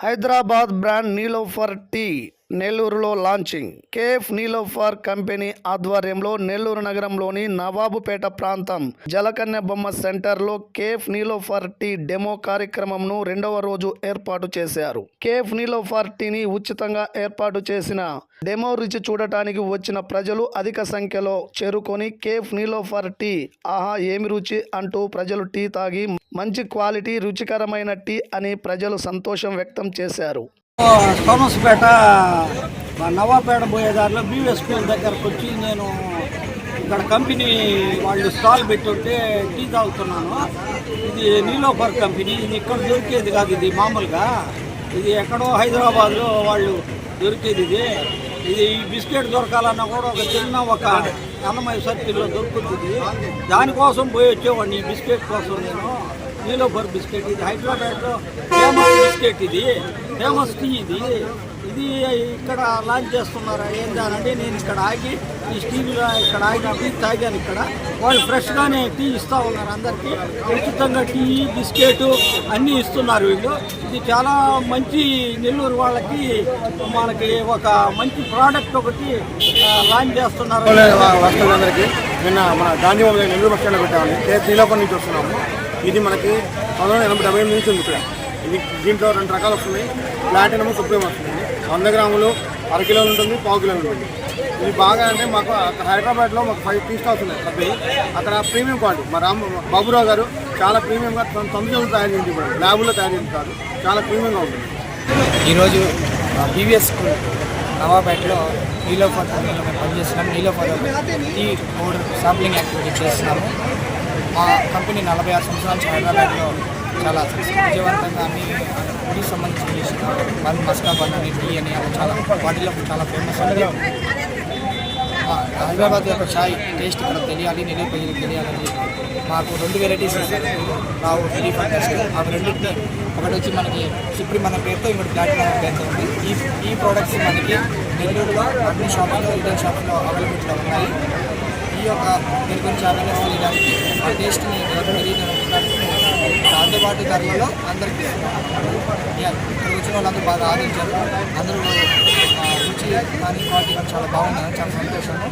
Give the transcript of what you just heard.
Hyderabad brand Niloufer tea నెల్లూరులో launching. Cafe Niloufer company ఆధ్వర్యంలో నెల్లూరు నగరంలోని నవాబుపేట ప్రాంతం జలకన్య బొమ్మ సెంటర్లో కేఫ్ నీలోఫర్ టీ డెమో కార్యక్రమంను రెండవ రోజు ఏర్పాటు చేశారు. కేఫ్ నీలోఫర్ టీని ఉచితంగా ఏర్పాటు చేసిన డెమో రుచి చూడటానికి వచ్చిన ప్రజలు అధిక సంఖ్యలో చేరుకొని కేఫ్ నీలోఫర్ టీ ఆహా ఏమి రుచి అంటూ ప్రజలు టీ తాగి మంచి క్వాలిటీ రుచికరమైన టీ అని ప్రజలు సంతోషం వ్యక్తం చేశారు. సోమస్పేట మా నవాపేట పోయేదారిలో బీవీ స్కూల్ దగ్గరకు వచ్చి నేను ఇక్కడ కంపెనీ వాళ్ళు స్టాల్ పెట్టుంటే టీ తాగుతున్నాను. ఇది నీలోఫర్ కంపెనీ ఇది ఇక్కడ దొరికేది కాదు ఇది మామూలుగా. ఇది ఎక్కడో హైదరాబాద్లో వాళ్ళు దొరికేది ఇది. ఇది ఈ బిస్కెట్ దొరకాలన్నా కూడా ఒక చిన్న ఒక అన్నమయ సర్కిల్లో దొరుకుతుంది దానికోసం పోయి వచ్చేవాడిని ఈ బిస్కెట్ కోసం నేను. నీలోఫర్ బిస్కెట్ ఇది హైదరాబాద్లో ఫేమస్ బిస్కెట్ ఇది. ఫేమస్ టీ ఇది ఇది ఇక్కడ లాంచ్ చేస్తున్నారా ఏందా అంటే నేను ఇక్కడ ఆగి ఈ స్టీలో ఇక్కడ ఆగి టీ తాగాను ఇక్కడ. వాళ్ళు ఫ్రెష్గానే టీ ఇస్తూ ఉన్నారు అందరికీ. ఉచితంగా టీ బిస్కెట్ అన్నీ ఇస్తున్నారు వీళ్ళు. ఇది చాలా మంచి నెల్లూరు వాళ్ళకి మనకి ఒక మంచి ప్రోడక్ట్ ఒకటి లాంచ్ చేస్తున్నారు. వస్తువులందరికీ నిన్న మన గాంధీ నెల్లూరు బస్ స్టాండ్లో పెట్టామని కేసు నుంచి వస్తున్నాము. ఇది మనకి పంతొమ్మిది వందల ఎనభై డెబ్బై ఎనిమిది నుంచి ఉంది ఇక్కడ. ఇది దీంట్లో రెండు రకాలు వస్తున్నాయి. ప్లాటినమ్ సుప్రీం వస్తుంది వంద గ్రాములు అర కిలో ఉంటుంది పావు కిలో ఉంటుంది. ఇది బాగా అంటే మాకు అక్కడ హైదరాబాద్లో మాకు ఫైవ్ టీ స్టాల్స్ ఉన్నాయి. పెద్దవి అక్కడ ప్రీమియం క్వాలిటీ మా రామ్ బాబురావు గారు చాలా ప్రీమియంగా తన తొమ్మిది తయారు చేసి ల్యాబ్లో తయారు చేస్తారు చాలా ప్రీమియంగా ఉంటుంది. ఈరోజు బీవీఎస్ స్కూల్ నవాపేటలో నీలోఫర్ కంపెనీలో మేము పనిచేస్తున్నాం. Niloufer tea powder sampling activity చేస్తున్నాము. మా కంపెనీ నలభై ఆరు సంవత్సరాల నుంచి హైదరాబాద్లో చాలా విజయవంతంగా అన్ని టీ సంబంధించిన చేసిన వాళ్ళు మస్కాబాద్ అని టీ అని చాలా వాటిలో చాలా ఫేమస్ ఉంది హైదరాబాద్ యొక్క చాయ్ టేస్ట్ ఇక్కడ తెలియాలి నేను ప్రజలకు తెలియాలని మాకు రెండు వెరైటీస్ రావు టీ ఫంటెస్ట్ అవి రెండింటిని ఒకటి వచ్చి మనకి సుప్రీం మన పేరుతో ఇంకోటి ప్లాటినం పేరుతో ఉంది. ఈ ఈ ప్రోడక్ట్స్ మనకి నెల్లూరులో అన్ని షాపుల్లో రిటైల్ షాపుల్లో అవైలబిలిటీలో ఉన్నాయి. ఈ యొక్క దీని గురించి అవేర్నెస్ తెలియడానికి ఆ టేస్ట్ని ఎవరు అందుబాటు ధరలలో అందరికీ యా, ఇక్కడ వచ్చిన వాళ్ళందరూ బాగా ఆదరించారు. అందరూ రుచి కానీ క్వాలిటీ కానీ చాలా బాగుందని చాలా సంతోషము